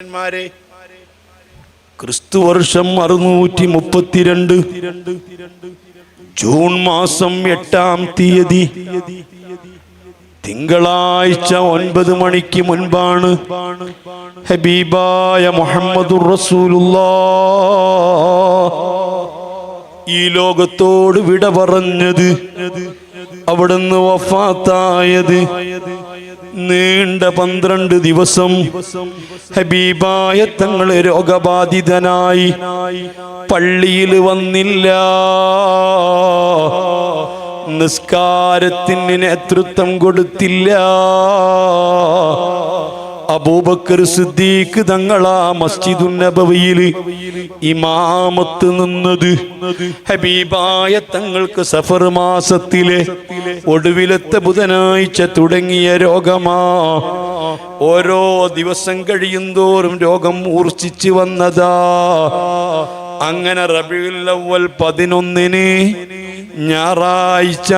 ന്മാരെ ക്രിസ്തുവർഷം അറുന്നൂറ്റി മുപ്പത്തിരണ്ട് ജൂൺ മാസം എട്ടാം തീയതി. തിങ്കളാഴ്ച ഒൻപത് മണിക്ക് മുൻപാണ് ഹബീബായ മുഹമ്മദുർ റസൂലുള്ള ഈ ലോകത്തോട് വിട പറഞ്ഞത് അവിടുന്ന് വഫാത്തായത് നീണ്ട പന്ത്രണ്ട് ദിവസം ഹബീബായ തങ്ങൾ രോഗബാധിതനായി പള്ളിയിൽ വന്നില്ല. നിസ്കാരത്തിന് നേതൃത്വം കൊടുത്തില്ല. അബൂബക്കർ സിദ്ദീഖ് തങ്ങളാ മസ്ജിദുൻ നബവിയിൽ ഇമാമത്ത് നിന്നത്. ഹബീബായ തങ്ങൾക്ക് സഫർ മാസത്തിലെ ഒടുവിലത്തെ ബുധനാഴ്ച തുടങ്ങിയ രോഗമാ. ഓരോ ദിവസം കഴിയുന്തോറും രോഗം മൂർച്ഛിച്ചു വന്നതാ. അങ്ങനെ റബിയുല്ലവൽ പതിനൊന്നിന് ഞായറാഴ്ച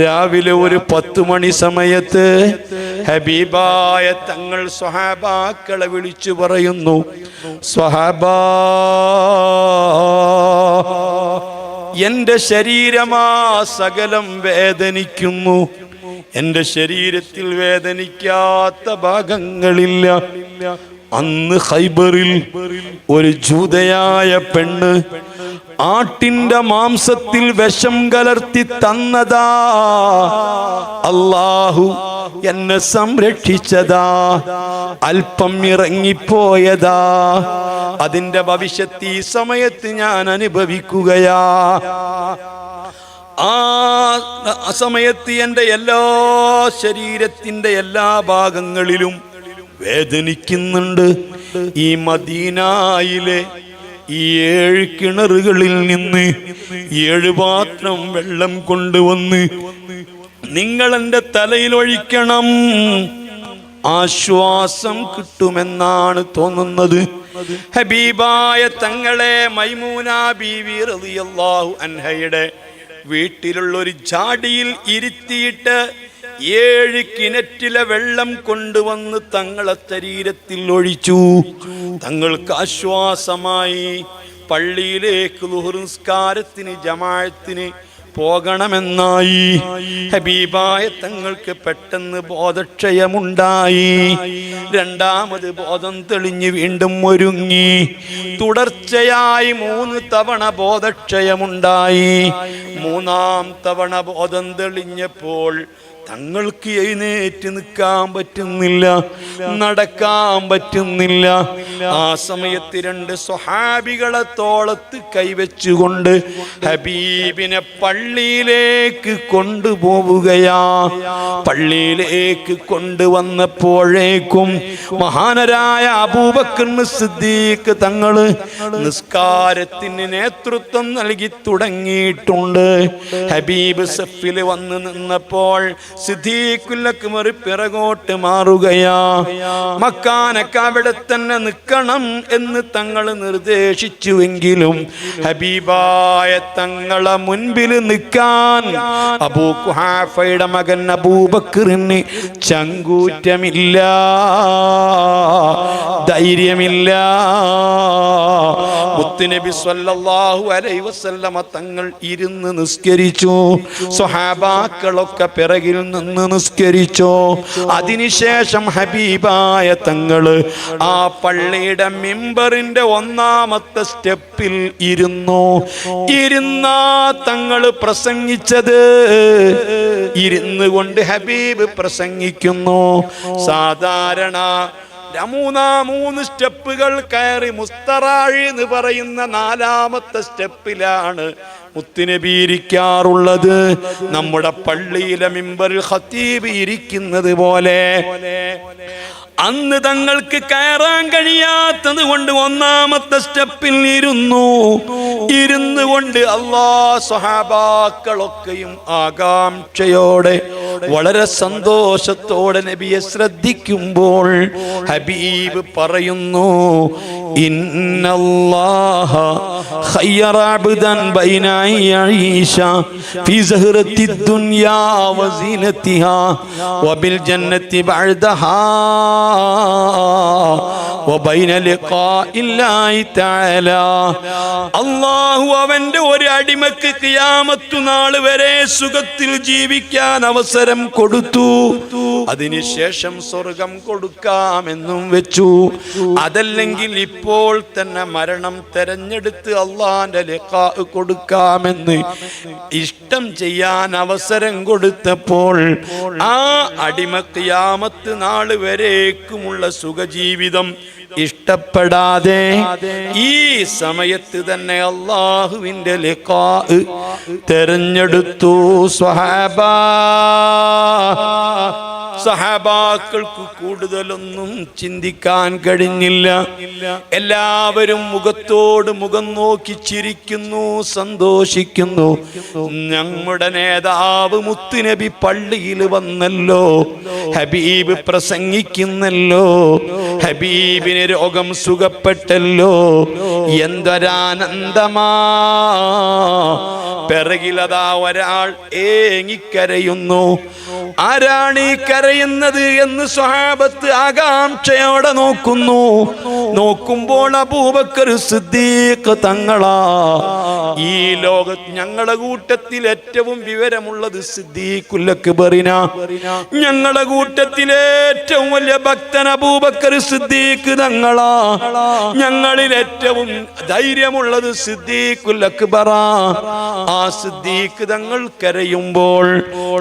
രാവിലെ ഒരു പത്ത് മണി സമയത്ത് ഹബീബായ തങ്ങൾ സ്വഹാബാക്കളെ വിളിച്ചു പറയുന്നു. സ്വഹാബാ എന്റെ ശരീരമാ സകലം വേദനിക്കുന്നു. എന്റെ ശരീരത്തിൽ വേദനിക്കാത്ത ഭാഗങ്ങളില്ല. അന്ന് ഹൈബറിൽ ഒരു ജൂതയായ പെണ്ണ് ആട്ടിന്റെ മാംസത്തിൽ വിഷം കലർത്തി തന്നതാ. അല്ലാഹു എന്നെ സംരക്ഷിച്ചതാ. അല്പം ഇറങ്ങിപ്പോയതാ. അതിന്റെ ഭവിഷ്യത്ത് ഈ സമയത്ത് ഞാൻ അനുഭവിക്കുകയാ. ആ സമയത്ത് എന്റെ എല്ലാ ശരീരത്തിന്റെ എല്ലാ ഭാഗങ്ങളിലും വേദനിക്കുന്നുണ്ട്. ഈ മദീനായിലെ ഈ ഏഴ് കിണറുകളിൽ നിന്ന് ഏഴ് പാത്രം വെള്ളം കൊണ്ടുവന്ന് നിങ്ങൾ എന്റെ തലയിൽ ഒഴിക്കണം. ആശ്വാസം കിട്ടുമെന്നാണ് തോന്നുന്നത്. ഹബീബായ തങ്ങളെ മൈമൂന ബീവി റളിയല്ലാഹു അൻഹയുടെ വീട്ടിലുള്ള ഒരു ചാടിയിൽ ഇരുത്തിയിട്ട് ഏഴ് കിണറ്റിലെ വെള്ളം കൊണ്ടുവന്ന് തങ്ങളെ ശരീരത്തിൽ ഒഴിച്ചു. തങ്ങൾക്ക് ആശ്വാസമായി പള്ളിയിലേക്ക് ലുഹുർസ്കാരത്തിന് ജമാഴത്തിന് പോകണമെന്നായി. ഹബീബായ തങ്ങൾക്ക് പെട്ടെന്ന് ബോധക്ഷയമുണ്ടായി. രണ്ടാമത് ബോധം തെളിഞ്ഞ് വീണ്ടും ഒരുങ്ങി. തുടർച്ചയായി മൂന്ന് തവണ ബോധക്ഷയമുണ്ടായി. മൂന്നാം തവണ ബോധം തെളിഞ്ഞപ്പോൾ തങ്ങൾക്ക് എഴുന്നേറ്റ് നിൽക്കാൻ പറ്റുന്നില്ല നടക്കാൻ പറ്റുന്നില്ല. ആ സമയത്ത് രണ്ട് സ്വഹാബികളെ തോളത്ത് കൈവച്ചുകൊണ്ട് ഹബീബിനെ പള്ളിയിലേക്ക് കൊണ്ടുപോവുകയാ. പള്ളിയിലേക്ക് കൊണ്ടുവന്നപ്പോഴേക്കും മഹാനരായ അബൂബക്കർ സിദ്ദീഖ് തങ്ങൾ നിസ്കാരത്തിന് നേതൃത്വം നൽകി തുടങ്ങിയിട്ടുണ്ട്. ഹബീബ് സഫിൽ വന്ന് നിന്നപ്പോൾ സിദ്ദീഖുല്ലക്ക് മറി പിറകോട്ട് മാറുകയാ. മക്കാനൊക്കെ അവിടെ തന്നെ നിൽക്കണം എന്ന് തങ്ങൾ നിർദ്ദേശിച്ചുവെങ്കിലും ഹബീബായ തങ്ങളെ മുൻപിൽ നിൽക്കാൻ അബൂ കുഹാഫയുടെ മകൻ അബൂബക്കറിന് ചങ്കൂറ്റമില്ല ധൈര്യമില്ല. മുത്തുനബി സല്ലല്ലാഹു അലൈഹി വസല്ലമ തങ്ങൾ ഇരുന്ന് നിസ്കരിച്ചു. സ്വഹാബാക്കളൊക്കെ പിറകിൽ നിന്ന് നിസ്കരിച്ചോ. അതിനുശേഷം ഹബീബായ തങ്ങൾ ആ പള്ളിയുടെ മിമ്പറിന്റെ ഒന്നാമത്തെ സ്റ്റെപ്പിൽ ഇരുന്നു. ഇരുന്നാ തങ്ങൾ പ്രസംഗിച്ചത്. ഇരുന്നു കൊണ്ട് ഹബീബ് പ്രസംഗിക്കുന്നു. സാധാരണ മൂന്നാ മൂന്ന് സ്റ്റെപ്പുകൾ കയറി മുസ്തറാഴി എന്ന് പറയുന്ന നാലാമത്തെ സ്റ്റെപ്പിലാണ് മുത്തുനബിയിരിക്കാറുള്ളത് നമ്മുടെ പള്ളിയിലെ മിമ്പറിൽ ഹത്തീബ് ഇരിക്കുന്നത് പോലെ. അന്ന് തങ്ങൾക്ക് കയറാൻ കഴിയാത്തത് കൊണ്ട് ഒന്നാമത്തെ സ്റ്റെപ്പിൽ ഇരുന്നു. ഇരുന്നു കൊണ്ട് അള്ളാ സ്വഹാബാക്കളൊക്കെയും ആകാംക്ഷയോടെ വളരെ സന്തോഷത്തോടെ നബിയെ ശ്രദ്ധിക്കുമ്പോൾ ഹബീബ് പറയുന്നു ഇന്നല്ലാഹ ബൈനാ أن يعيش في زهرة الدنيا وزينتها وبالجنة بعدها وبين لقاء الله تعالى അള്ളാഹു അവന്റെ ഒരു അടിമക്ക് കിയാമത്തു നാൾ വരെ സുഖത്തിൽ ജീവിക്കാൻ അവസരം കൊടുത്തു അതിനുശേഷം സ്വർഗം കൊടുക്കാമെന്നും വെച്ചു അതല്ലെങ്കിൽ ഇപ്പോൾ തന്നെ മരണം തെരഞ്ഞെടുത്ത് അള്ളാന്റെ ലിഖാ കൊടുക്കാമെന്ന് ഇഷ്ടം ചെയ്യാൻ അവസരം കൊടുത്തപ്പോൾ ആ അടിമ നാൾ വരേക്കുമുള്ള സുഖജീവിതം ഇഷ്ടപ്പെടാതെ ഈ സമയത്ത് തന്നെ അള്ളാഹുവിന്റെ ലിഖാ തെരഞ്ഞെടുത്തു സ്വഹാബ. സഹാബാക്കൾക്ക് കൂടുതലൊന്നും ചിന്തിക്കാൻ കഴിഞ്ഞില്ല. എല്ലാവരും മുഖത്തോട് മുഖം നോക്കി ചിരിക്കുന്നു സന്തോഷിക്കുന്നു. ഞങ്ങളുടെ നേതാവ് മുത്തുനബി പള്ളിയിൽ വന്നല്ലോ ഹബീബ് പ്രസംഗിക്കുന്നല്ലോ ഹബീബിന് രോഗം സുഖപ്പെട്ടല്ലോ. എന്തൊരാനന്ദമാ. പിറകിലതാ ഒരാൾ ഏങ്ങിക്കരയുന്നു. ആരാണ് ഈ കരയുന്നത് എന്ന് സ്വഹാബത്ത് ആകാംക്ഷയോടെ നോക്കുന്നു. നോക്കുമ്പോൾ അബൂബക്കർ സിദ്ദീഖ് തങ്ങളാ. ഈ ലോക ഞങ്ങളുടെ കൂട്ടത്തിൽ ഏറ്റവും വിവരമുള്ളത് സിദ്ദീഖുല്ലക്ബറിന ഞങ്ങളുടെ കൂട്ടത്തിൽ ഏറ്റവും വലിയ ഭക്തൻ അബൂബക്കർ സിദ്ദീഖ് തങ്ങളാ. ഞങ്ങളിൽ ഏറ്റവും ധൈര്യമുള്ളത് സിദ്ദീഖുല്ലക്ബറ ആ സിദ്ദീഖ് തങ്ങൾ കരയുമ്പോൾ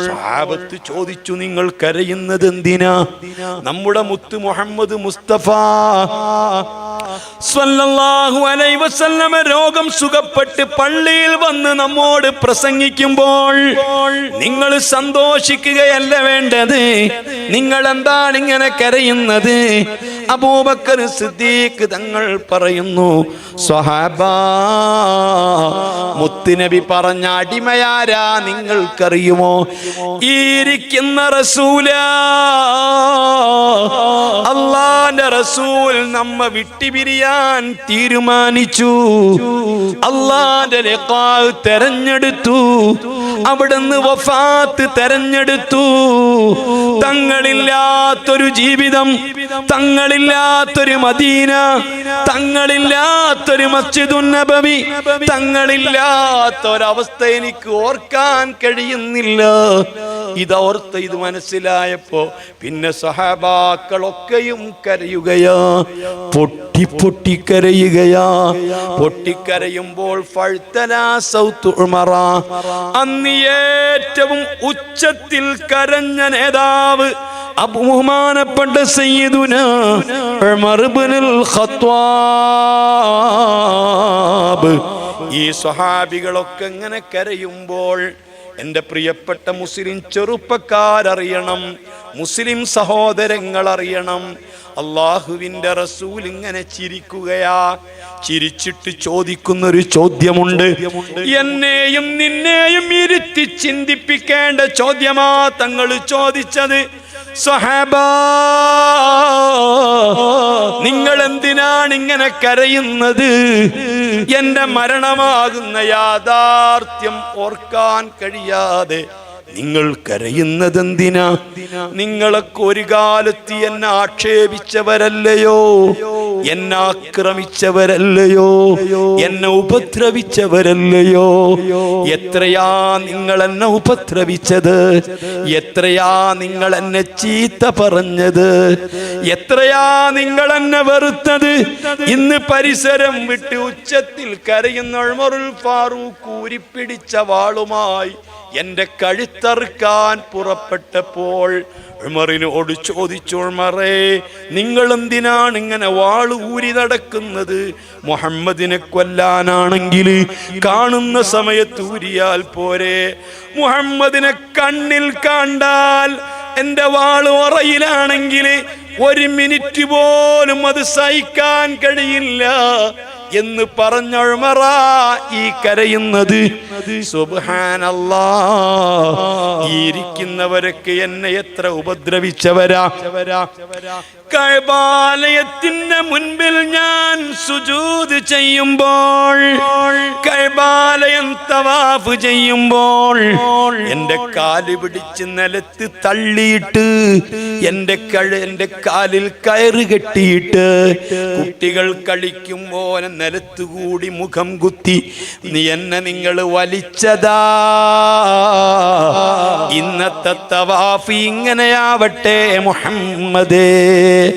സ്വഹാബത്ത് ചോദിച്ചു നിങ്ങൾ കരയുന്നത് എന്തിനാ? നമ്മുടെ മുത്ത് മുഹമ്മദ് മുസ്തഫ. രോഗം സുഖപ്പെട്ട് പള്ളിയിൽ വന്ന് നമ്മോട് പ്രസംഗിക്കുമ്പോൾ നിങ്ങൾ സന്തോഷിക്കുകയല്ല വേണ്ടത്. നിങ്ങൾ എന്താണ് ഇങ്ങനെ കരയുന്നത്? അബൂബക്കർ സിദ്ദീഖ് തങ്ങൾ പറയുന്നു സ്വഹാബ മുത്തുനബി പറഞ്ഞ അടിമയാരാ നിങ്ങൾക്കറിയുമോ? ഈ ഇരിക്കുന്ന റസൂല അള്ളാന്റെ റസൂൽ നമ്മ വിട്ടുപിരിയാൻ തീരുമാനിച്ചു. അള്ളാന്റെ ലക്കാൽ തെരഞ്ഞെടുത്തു അവിടുന്ന് വഫാത്ത് തെരഞ്ഞെടുത്തു. തങ്ങളില്ലാത്തൊരു ജീവിതം തങ്ങളില്ലാത്തൊരു മദീന തങ്ങളില്ലാത്തൊരു മസ്ജിദുന്നബവി തങ്ങളില്ലാത്തൊരവസ്ഥ എനിക്ക് ഓർക്കാൻ കഴിയുന്നില്ല. ഇതോർത്ത് ഇത് മനസ്സിലായപ്പോ പിന്നെ സഹബാക്കളൊക്കെയും കരയുകയാ പൊട്ടി പൊട്ടി കരയുകയാ. പൊട്ടിക്കരയുമ്പോൾ അന്ന് ഏറ്റവും ഉച്ചത്തിൽ കരഞ്ഞ നേതാവ് അബഹുമാനപ്പെട്ട സയ്യിദുന ഉമർ ഇബ്നുൽ ഖത്വാബ് ഈ സ്വഹാബികളൊക്കെ ഇങ്ങനെ കരയുമ്പോൾ എന്റെ പ്രിയപ്പെട്ട മുസ്ലിം ചെറുപ്പക്കാരറിയണം മുസ്ലിം സഹോദരങ്ങൾ അറിയണം അള്ളാഹുവിന്റെ റസൂൽ ഇങ്ങനെ ചിരിക്കുകയാ. ചിരിച്ചിട്ട് ചോദിക്കുന്ന ഒരു ചോദ്യമുണ്ട്. എന്നെയും നിന്നെയും ഇരുത്തി ചിന്തിപ്പിക്കേണ്ട ചോദ്യമാ തങ്ങൾ ചോദിച്ചത്. സ്വഹാബ നിങ്ങൾ എന്തിനാണ് ഇങ്ങനെ കരയുന്നത്? എന്റെ മരണമാകുന്ന യാഥാർത്ഥ്യം ഓർക്കാൻ കഴിയാതെ നിങ്ങൾ കരയുന്നത് എന്തിനാ നിങ്ങളൊക്കെ ഒരു കാലത്ത് എന്നെ ആക്ഷേപിച്ചവരല്ലയോ? എന്നെ ആക്രമിച്ചവരല്ലയോ? എന്നെ ഉപദ്രവിച്ചവരല്ലയോ? എത്രയാ നിങ്ങൾ എന്നെ ഉപദ്രവിച്ചത്? എത്രയാ നിങ്ങൾ എന്നെ ചീത്ത പറഞ്ഞത്? എത്രയാ നിങ്ങൾ എന്നെ വെറുത്തത്? ഇന്ന് പരിസരം വിട്ട് ഉച്ചത്തിൽ കരയുന്ന ഫാറൂഖ് ഊരിപ്പിടിച്ച വാളുമായി എന്റെ കഴുത്തറുക്കാൻ പുറപ്പെട്ടപ്പോൾ ഉമറിനോട് ചോദിച്ചു ഉമറേ നിങ്ങൾ എന്തിനാണ് ഇങ്ങനെ വാൾ ഊരി നടക്കുന്നത്? മുഹമ്മദിനെ കൊല്ലാനാണെങ്കിൽ കാണുന്ന സമയത്ത് ഊരിയാൽ പോരെ. മുഹമ്മദിനെ കണ്ണിൽ കണ്ടാൽ എന്റെ വാൾ ഉറയിലാണെങ്കിൽ ഒരു മിനിറ്റ് പോലും അത് സഹിക്കാൻ കഴിയില്ല. എന്ന് പറഞ്ഞൊഴുമറ ഈ കരയുന്നത്. ഇരിക്കുന്നവരൊക്കെ എന്നെ എത്ര ഉപദ്രവിച്ചവരാ. കൈബാലയത്തിന്റെ മുൻപിൽ ഞാൻ സുജൂത് ചെയ്യുമ്പോൾ കൈബാലയം തവാഫ് ചെയ്യുമ്പോൾ എന്റെ കാൽ പിടിച്ച് നിലത്ത് തള്ളിയിട്ട് എന്റെ കഴ എന്റെ കാലിൽ കയറ് കെട്ടിയിട്ട് കുട്ടികൾ കളിക്കുമ്പോൾ നിലത്തുകൂടി മുഖം കുത്തി നീ എന്നെ നിങ്ങൾ വലിച്ചതാ. ഇന്നത്തെ തവാഫ് ഇങ്ങനെയാവട്ടെ മുഹമ്മദേ.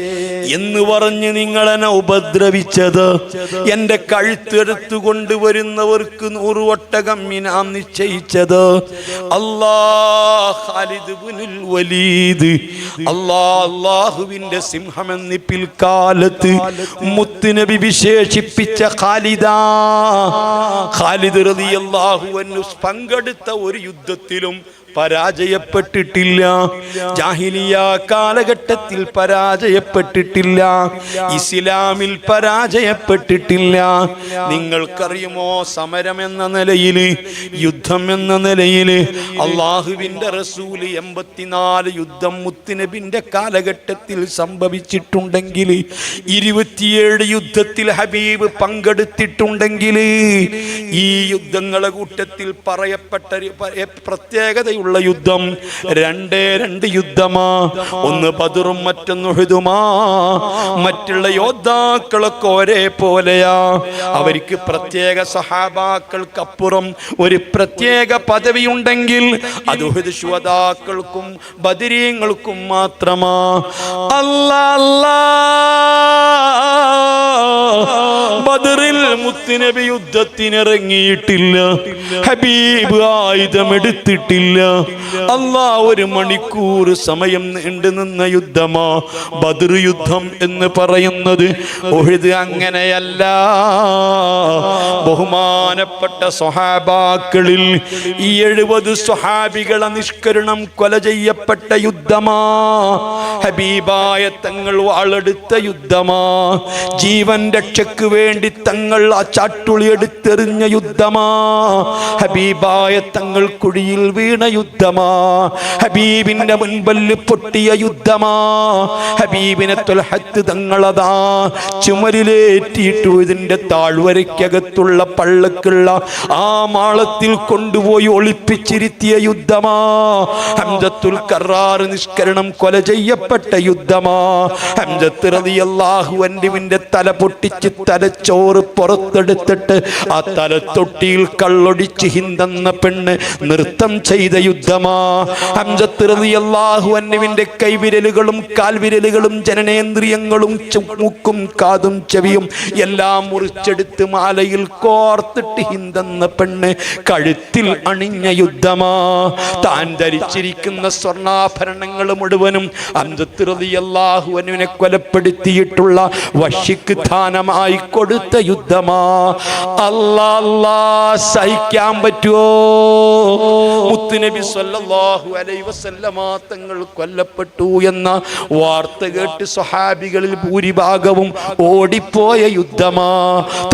എന്ന് പറഞ്ഞ് നിങ്ങളെന്നെ ഉപദ്രവിച്ചത്. എന്റെ കഴുത്തെടുത്തു കൊണ്ടുവരുന്നവർക്ക് നൂറ് ഒട്ടകം ഇനാം നിശ്ചയിച്ചത്. അള്ളാഹുവിന്റെ കാലത്ത് വലീദ്. അല്ലാ അല്ലാഹുവിന്റെ സിംഹമെന്ന് പിൽക്കാലത്ത് മുത്തുനബി വിശേഷിപ്പിച്ച ഖാലിദാ ഖാലിദ് റളിയല്ലാഹു അൻഹു പങ്കെടുത്ത ഒരു യുദ്ധത്തിലും പരാജയപ്പെട്ടിട്ടില്ല. ജാഹിലിയ കാലഘട്ടത്തിൽ പരാജയപ്പെട്ടിട്ടില്ല. ഇസ്ലാമിൽ പരാജയപ്പെട്ടിട്ടില്ല. നിങ്ങൾക്കറിയുമോ സമരം എന്ന നിലയിൽ യുദ്ധം എന്ന നിലയിൽ അള്ളാഹുവിന്റെ റസൂൽ എൺപത്തിനാല് യുദ്ധം മുത്തുനബിന്റെ കാലഘട്ടത്തിൽ സംഭവിച്ചിട്ടുണ്ടെങ്കിൽ ഇരുപത്തിയേഴ് യുദ്ധത്തിൽ ഹബീബ് പങ്കെടുത്തിട്ടുണ്ടെങ്കിൽ ഈ യുദ്ധങ്ങളെ കൂട്ടത്തിൽ പറയപ്പെട്ട ഒരു പ്രത്യേകതയുള്ള യുദ്ധം. രണ്ടേ രണ്ട് യുദ്ധമാ. ഒന്ന് ബദറും മറ്റൊന്ന് ഹുദുമാ മറ്റുള്ള യോദ്ധാക്കളൊക്കെ ഒരേ പോലെയാ. അവർക്ക് പ്രത്യേക സഹാബാക്കൾക്കപ്പുറം ഒരു പ്രത്യേക പദവി ഉണ്ടെങ്കിൽ അത് ബദിരീങ്ങൾക്കും ബദരീങ്ങൾക്കും മാത്രമാ. അല്ലാ അല്ലാ. ബദറിൽ മുത്തുനബി യുദ്ധത്തിനിറങ്ങിയിട്ടില്ല. ഹബീബ് ആയുധമെടുത്തിട്ടില്ല. അല്ലാ ഒരു മണിക്കൂർ സമയം നീണ്ടു നിന്ന യുദ്ധമാ ബദർ യുദ്ധം എന്ന് പറയുന്നത്. ഒഴുത് അങ്ങനെയല്ല. ബഹുമാനപ്പെട്ട സ്വഹാബാക്കളിൽ ഈ എഴുപത് സ്വഹാബികളെ നിഷ്കരണം കൊല ചെയ്യപ്പെട്ട യുദ്ധമാ. ഹബീബായ തങ്ങൾ വാളെടുത്ത യുദ്ധമാ. ജീവൻ രക്ഷയ്ക്ക് വേണ്ടി തങ്ങൾ ആ ചാട്ടുളി എടുത്തെറിഞ്ഞ യുദ്ധമാ. ഹബീബായ തങ്ങൾ കുഴിയിൽ വീണ യുദ്ധമാ. ഹബീബിന്റെ മുൻപല്ല് പൊട്ടിയ യുദ്ധമാ. ഹബീബിനെ തൊലഹത്ത് തങ്ങളതാ. ചുമരിലേറ്റിയിട്ടു ഇതിന്റെ താഴ്വരയ്ക്കകത്തുള്ള പള്ളക്കുള്ള ആ മാളത്തിൽ കൊണ്ടുപോയി ഒളിപ്പിച്ചിരുത്തിയ യുദ്ധമാ. ഹംസത്തുൽ കറാറ് നിഷ്കരണം കൊല ചെയ്യപ്പെട്ട യുദ്ധമാ. ഹംസത്ത് അൻഹുവിന്റെ തല പൊട്ടിച്ച് തലച്ചോറ് പുറത്തെടുത്തിട്ട് ആ തലത്തൊട്ടിയിൽ കള്ളൊടിച്ച് ഹിന്ദെന്ന പെണ്ണ് നൃത്തം ചെയ്ത യുദ്ധമാ. ഹംസത്ത് റളിയല്ലാഹു അൻഹുവിന്റെ കൈവിരലുകളും കാൽവിരലുകളും ജനനേന്ദ്രിയങ്ങളും മൂക്കും കാതും ചെവിയും എല്ലാം മുറിച്ചെടുത്ത് മാലയിൽ കോർത്തിട്ട് ഹിന്ദെന്ന പെണ്ണ് കഴുത്തിൽ അണിഞ്ഞ യുദ്ധമാ. താൻ ധരിച്ചിരിക്കുന്ന സ്വർണാഭരണങ്ങൾ മുഴുവനും അന്തത്തിറതിയല്ലാഹുവിനെ കൊലപ്പെടുത്തിയിട്ടുള്ള വശിക്ക് ദാനമായി കൊടുത്ത യുദ്ധമാ. അല്ലാ സഹിക്കാൻ പറ്റുമോ മുത്തുനബി സല്ലല്ലാഹു അലൈഹി വസല്ലമ തങ്ങൾ കൊല്ലപ്പെട്ടു എന്ന വാർത്ത കേട്ട് സ്വഹാബികളിൽ ഭൂരിഭാഗവും ഓടിപ്പോയ യുദ്ധമാ.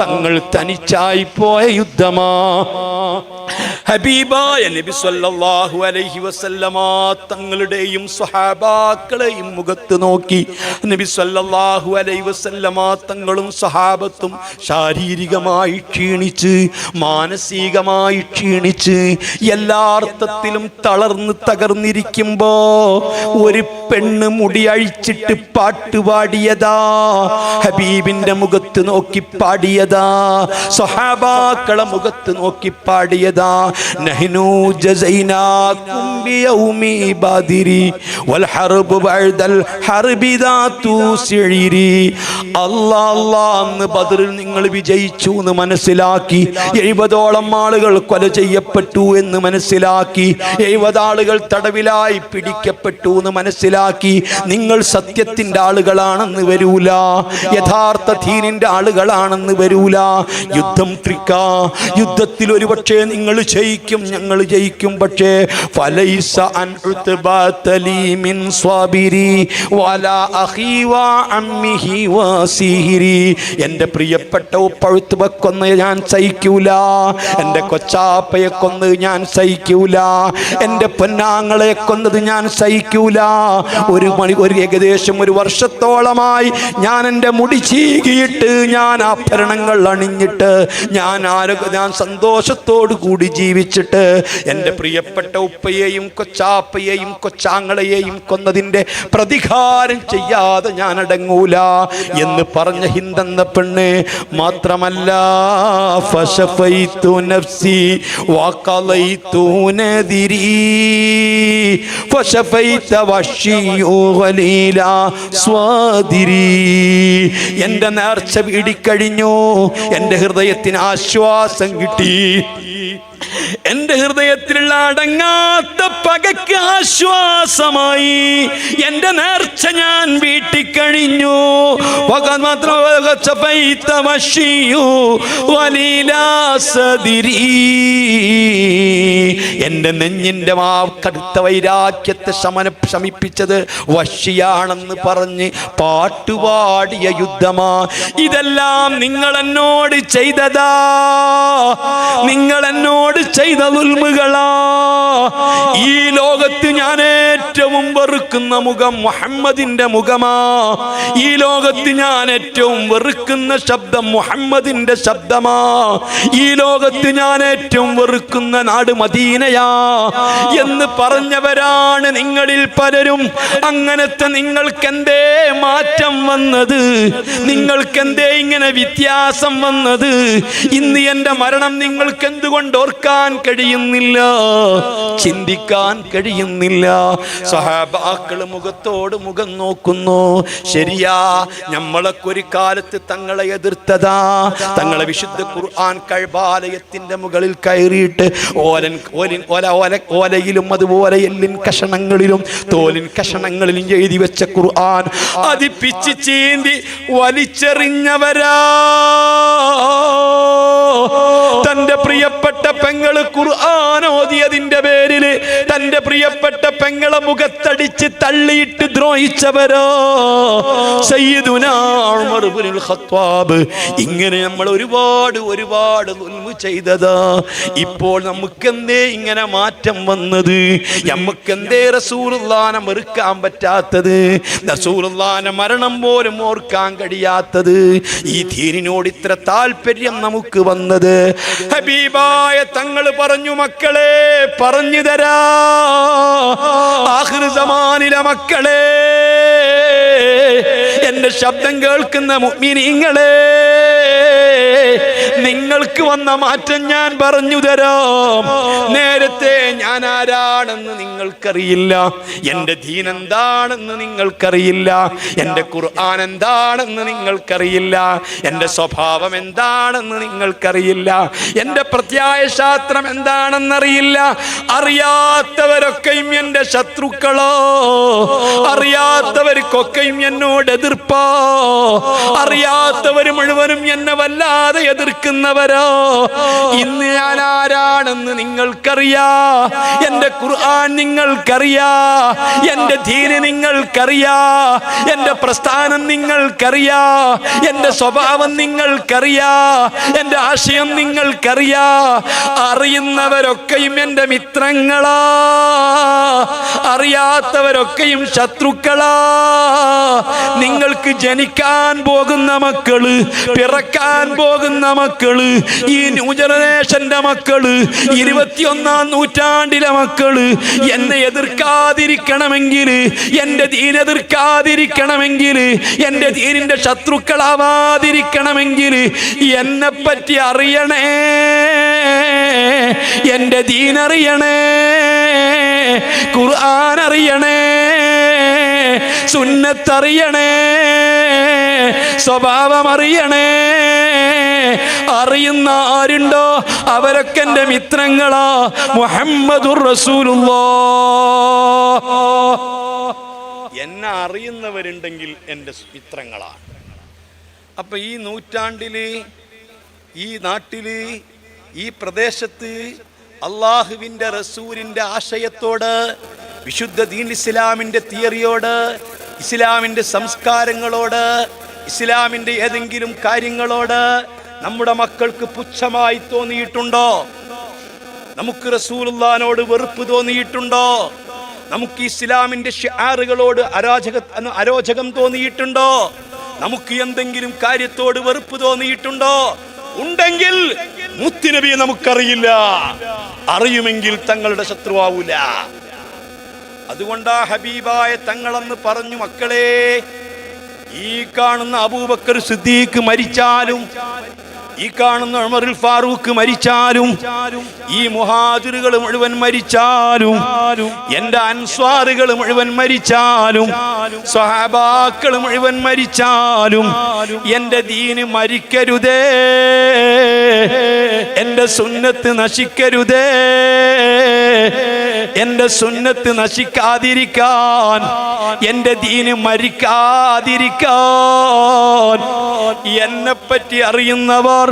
തങ്ങൾ തനിച്ചായി പോയ യുദ്ധമാ. ഹബീബായ നബി സല്ലല്ലാഹു അലൈഹി വസല്ലമ തങ്ങളുടെയും സ്വഹാബാക്കളെയും മുഖത്ത് നോക്കി നബി സല്ലല്ലാഹു അലൈഹി വസല്ലമ തങ്ങളും സ്വഹാബത്തും ശാരീരികമായി ക്ഷീണിച്ച് മാനസികമായി ക്ഷീണിച്ച് എല്ലാ അർത്ഥത്തിലും തളർന്ന് തകർന്നിരിക്കുമ്പോ ഒരു പെണ്ണ് മുടി അഴിച്ചിട്ട് പാട്ടുപാടിയതാ ഹബീബിന്റെ മുഖത്ത് നോക്കി പാടിയതാ. സൊഹാബാക്കള മുഖത്ത് നോക്കി പാടിയതാ. നഹ്നു ബാദിരി വൽ ഹർബു ദാതു ബദറിൽ നിങ്ങൾ വിജയിച്ചു എന്ന് മനസ്സിലാക്കി. എഴുപതോളം ആളുകൾ കൊല ചെയ്യപ്പെട്ടു എന്ന് മനസ്സിലാക്കി. എഴുപത് ആളുകൾ തടവിലായി പിടിക്കപ്പെട്ടു എന്ന് മനസ്സിലാക്കി. നിങ്ങൾ സത്യത്തിന്റെ ആളുകളാണെന്ന് വരൂല. യഥാർത്ഥ ധീനിന്റെ ആളുകളാണെന്ന് വരൂല. യുദ്ധം ത്രിക്ക. യുദ്ധത്തിൽ ഒരു ഒരുപക്ഷെ നിങ്ങൾ ജയിക്കും ഞങ്ങൾ ജയിക്കും. പക്ഷേ ഫലൈസ അൻ അമ്മിഹി പ്രിയപ്പെട്ട ഉപ്പഴുത്ത് വെക്കൊന്ന് ഞാൻ സഹിക്കൂല. എന്റെ കൊച്ചാപ്പയെ കൊന്ന് ഞാൻ സഹിക്കൂല. എന്റെ പൊന്നാങ്ങളെ കൊന്നത് ഞാൻ സഹിക്കൂല. ഒരു മണി ഒരു ഏകദേശം ഒരു വർഷത്തോളമായി ഞാൻ എന്റെ മുടി ചീകിയിട്ട് ഞാൻ ആഭരണങ്ങൾ അണിഞ്ഞിട്ട് ഞാൻ ആരോഗ്യ ഞാൻ സന്തോഷത്തോടു കൂടി ജീവിച്ചിട്ട് എന്റെ പ്രിയപ്പെട്ട ഉപ്പയെയും കൊച്ചാപ്പയെയും കൊച്ചാങ്ങളെയും കൊന്നതിന്റെ പ്രതികാരം ചെയ്യാതെ ഞാൻ അടങ്ങൂല എന്ന് പറഞ്ഞ ഹിന്ദെന്ന പെണ്ണ് മാത്രമല്ല ഫശഫൈത്തു നഫ്സി നദിരി എന്റെ നേർച്ച വീടിക്കഴിഞ്ഞു എന്റെ ഹൃദയത്തിന് ആശ്വാസം കിട്ടി. എന്റെ ഹൃദയത്തിലുള്ള അടങ്ങാത്ത പകയ്ക്ക് ആശ്വാസമായി. എന്റെ നേർച്ച ഞാൻ വീട്ടിൽ കഴിഞ്ഞു മാത്രം എന്റെ നെഞ്ഞിന്റെ ആ കടുത്ത വൈരാഗ്യത്തെ ശമന ശമിപ്പിച്ചത് വശിയാണെന്ന് പറഞ്ഞ് പാട്ടുപാടിയ യുദ്ധമാ. ഇതെല്ലാം നിങ്ങൾ എന്നോട് ചെയ്തതാ. നിങ്ങൾ എന്നോട് ചെയ്ത ഉൽമുകളാ ഈ ലോകത്ത് ഞാൻ ഏറ്റവും വെറുക്കുന്ന മുഖം മുഹമ്മദിന്റെ മുഖമാ. ഈ ലോകത്ത് ഞാൻ ഏറ്റവും വെറുക്കുന്ന ശബ്ദം മുഹമ്മദിന്റെ ശബ്ദമാ. ഈ ലോകത്ത് ഞാൻ ഏറ്റവും വെറുക്കുന്ന നാട് മദീനയാ. എന്ന് പറഞ്ഞവരാണ് നിങ്ങളിൽ പലരും. അങ്ങനത്തെ നിങ്ങൾക്ക് എന്തേ മാറ്റം വന്നത്? നിങ്ങൾക്ക് എന്തേ ഇങ്ങനെ വ്യത്യാസം വന്നത്? ഇന്ന് എന്റെ മരണം നിങ്ങൾക്ക് എന്തുകൊണ്ട് ഓർക്കാൻ കഴിയുന്നില്ല? ചിന്തിക്കാൻ കഴിയുന്നില്ല. സഹാബാക്കൾ മുഖത്തോട് മുഖം നോക്കുന്നു. ശരിയാ നമ്മളൊക്കെ ഒരു കാലത്ത് തങ്ങളെ എതിർത്തതാ. തങ്ങളെ വിശുദ്ധ ഖുർആൻ കഴിവാലയത്തിന്റെ മുകളിൽ കയറിയിട്ട് ഓലൻ ഓലിൻ ഓല ഓല ഓലയിലും അതുപോലെ എല്ലിൻ കഷണങ്ങളിലും തോലിൻ കഷണങ്ങളിലും എഴുതി വെച്ച ഖുർആൻ അതിപ്പിച്ച് ചീന്തി വലിച്ചെറിഞ്ഞവരാ. തന്റെ പ്രിയപ്പെട്ട പെങ്ങൾ ഓതിയതിന്റെ പേരിൽ തന്റെ പ്രിയപ്പെട്ട പെങ്ങളെ മുഖത്തടിച്ച് തള്ളിയിട്ട് ദ്രോഹിച്ചവരോ? ഇങ്ങനെ നമ്മൾ ഒരുപാട് ഒരുപാട് ചെയ്തതാ. ഇപ്പോൾ നമുക്കെന്തേ ഇങ്ങനെ മാറ്റം വന്നത്? നമുക്കെന്തേ റസൂലുള്ളാനെ വെറുക്കാൻ പറ്റാത്തത്? റസൂലുള്ളാനെ മരണം പോലും ഓർക്കാൻ കഴിയാത്തത്? ഈ ധീരിനോട് ഇത്ര താല്പര്യം നമുക്ക് വന്നത്? ഹബീബായ തങ്ങൾ പറഞ്ഞു മക്കളെ പറഞ്ഞു തരാ. ആഖിർ സമാനിലെ മക്കളെ. എന്റെ ശബ്ദം കേൾക്കുന്ന മുഅ്മിനീങ്ങളെ. നിങ്ങൾക്ക് വന്ന മാറ്റം ഞാൻ പറഞ്ഞു തരാം. നേരത്തെ ഞാൻ ആരാണെന്ന് നിങ്ങൾക്കറിയില്ല. എന്റെ ദീൻ എന്താണെന്ന് നിങ്ങൾക്കറിയില്ല. എന്റെ ഖുർആൻ എന്താണെന്ന് നിങ്ങൾക്കറിയില്ല. എന്റെ സ്വഭാവം എന്താണെന്ന് നിങ്ങൾക്കറിയില്ല. എന്റെ പ്രത്യായ ശാസ്ത്രം എന്താണെന്നറിയില്ല. അറിയാത്തവരൊക്കെയും എന്റെ ശത്രുക്കളോ? അറിയാത്തവർക്കൊക്കെയും എന്നോട് എതിർപ്പോ? അറിയാത്തവർ മുഴുവനും എന്നെ വല്ലാതെ എതിർക്കുന്നവരോ? ഇന്ന് ഞാൻ ആരാണെന്ന് നിങ്ങൾക്കറിയാ? എന്റെ ഖുർആൻ നിങ്ങൾക്കറിയാ? എന്റെ ദീന് നിങ്ങൾക്കറിയാ? എന്റെ പ്രസ്ഥാനം നിങ്ങൾക്കറിയാ? എന്റെ സ്വഭാവം നിങ്ങൾക്കറിയാ? എന്റെ ആശയം നിങ്ങൾക്കറിയാ? അറിയുന്നവരൊക്കെയും എന്റെ മിത്രങ്ങളാ. അറിയാത്തവരൊക്കെയും ശത്രുക്കളാ. നിങ്ങൾക്ക് ജനിക്കാൻ പോകുന്ന മക്കൾ പിറക്കാൻ പോകുന്ന മക്കൾ ഈ ന്യൂ ജനറേഷന്റെ മക്കൾ ഇരുപത്തിയൊന്നാം നൂറ്റാണ്ടിലെ മക്കൾ എന്നെ എതിർക്കാതിരിക്കണമെങ്കിൽ എന്റെ ദീൻ എതിർക്കാതിരിക്കണമെങ്കിൽ എന്റെ ദീനിന്റെ ശത്രുക്കളാവാതിരിക്കണമെങ്കിൽ എന്നെ പറ്റി അറിയണേ എന്റെ ദീൻ അറിയണേ ഖുർആൻ അറിയണേ. സുന്നത്തറിയണേ സ്വഭാവം അറിയണേ അറിയുന്ന ആരുണ്ടോ? അവരൊക്കെ എന്റെ മിത്രങ്ങളാ. മുഹമ്മദുർ റസൂലുള്ളോ. എന്നെ അറിയുന്നവരുണ്ടെങ്കിൽ എന്റെ മിത്രങ്ങളാണ് അപ്പം ഈ നൂറ്റാണ്ടിൽ ഈ നാട്ടിൽ ഈ പ്രദേശത്ത് അള്ളാഹുവിന്റെ റസൂലിന്റെ ആശയത്തോട് വിശുദ്ധ ദീൻ ഇസ്ലാമിന്റെ തിയറിയോട് ഇസ്ലാമിന്റെ സംസ്കാരങ്ങളോട് ഇസ്ലാമിന്റെ ഏതെങ്കിലും കാര്യങ്ങളോട് നമ്മുടെ മക്കൾക്ക് പുച്ഛമായി തോന്നിയിട്ടുണ്ടോ? നമുക്ക് റസൂലുള്ളാനോട് വെറുപ്പ് തോന്നിയിട്ടുണ്ടോ? നമുക്ക് ഇസ്ലാമിന്റെ ഷിആറുകളോട് അരാജക അരോചകം തോന്നിയിട്ടുണ്ടോ? നമുക്ക് എന്തെങ്കിലും കാര്യത്തോട് വെറുപ്പ് തോന്നിയിട്ടുണ്ടോ? ഉണ്ടെങ്കിൽ മുത്തുനബിയെ നമുക്കറിയില്ല. അറിയുമെങ്കിൽ തങ്ങളുടെ ശത്രുവാവൂല. അതുകൊണ്ടാ ഹബീബായ തങ്ങളെന്ന് പറഞ്ഞു മക്കളെ ഈ കാണുന്ന അബൂബക്കർ സിദ്ദീഖ് മരിച്ചാലും ഈ കാണുന്ന ഉമറിൽ ഫാറൂഖ് മരിച്ചാലും ഈ മുഹാജിറുകൾ മുഴുവൻ മരിച്ചാലും എന്റെ അൻസ്വാറുകൾ മുഴുവൻ മരിച്ചാലും സഹബാക്കൾ മുഴുവൻ മരിച്ചാലും എന്റെ ദീന് മരിക്കരുതേ എന്റെ സുന്നത്ത് നശിക്കരുതേ. എന്റെ സുന്നത്ത് നശിക്കാതിരിക്കാൻ എന്റെ ദീന് മരിക്കാതിരിക്കാൻ. എന്നെ പറ്റി അറിയുന്നവർ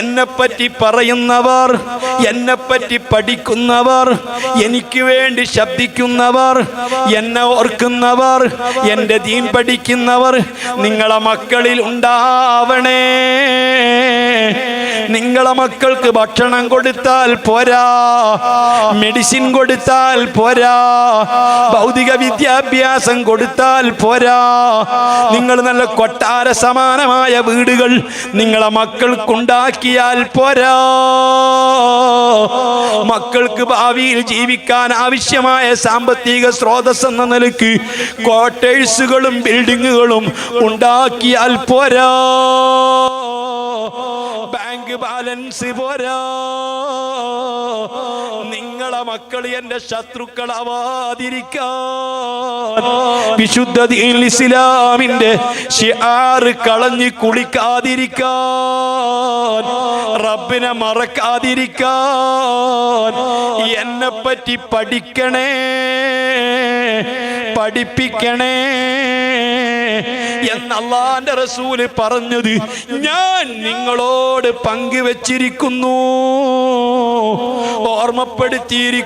എന്നെ പറ്റി പറയുന്നവർ എന്നെ പറ്റി പഠിക്കുന്നവർ എനിക്ക് വേണ്ടി ശബ്ദിക്കുന്നവർ എന്നെ ഓർക്കുന്നവർ എന്റെ ദീൻ പഠിക്കുന്നവർ നിങ്ങളെ മക്കളിൽ ഉണ്ടാവണേ. നിങ്ങളെ മക്കൾക്ക് ഭക്ഷണം കൊടുത്താൽ പോരാ. മെഡിസിൻ കൊടുത്താൽ പോരാ. ഭൗതിക വിദ്യാഭ്യാസം കൊടുത്താൽ പോരാ. നിങ്ങൾ നല്ല കൊട്ടാര സമാനമായ വീടുകൾ നിങ്ങളെ മക്കൾക്കുണ്ടാക്കിയാൽ പോരാ. മക്കൾക്ക് ഭാവിയിൽ ജീവിക്കാൻ ആവശ്യമായ സാമ്പത്തിക സ്രോതസ് എന്ന നിലയ്ക്ക് ക്വാർട്ടേഴ്സുകളും ബിൽഡിങ്ങുകളും ഉണ്ടാക്കിയാൽ പോരാ. ബാങ്ക് പോരാ. നിങ്ങളെ മക്കൾ എന്റെ ശത്രുക്കളാവാതിരിക്കാൻ വിശുദ്ധ ഇസ്ലാമിന്റെ ആറ് കളഞ്ഞ് കുളിക്കാതിരിക്കാൻ. റബ്ബിനെ മറക്കാതിരിക്കാൻ. എന്നെ പറ്റി പഠിക്കണേ. പഠിപ്പിക്കണേ എന്ന് അള്ളാന്റെ റസൂൽ പറഞ്ഞത് ഞാൻ നിങ്ങളോട് പങ്കുവച്ചിരിക്കുന്നു. ഓർമ്മപ്പെടുത്തിയിരിക്കുന്നു.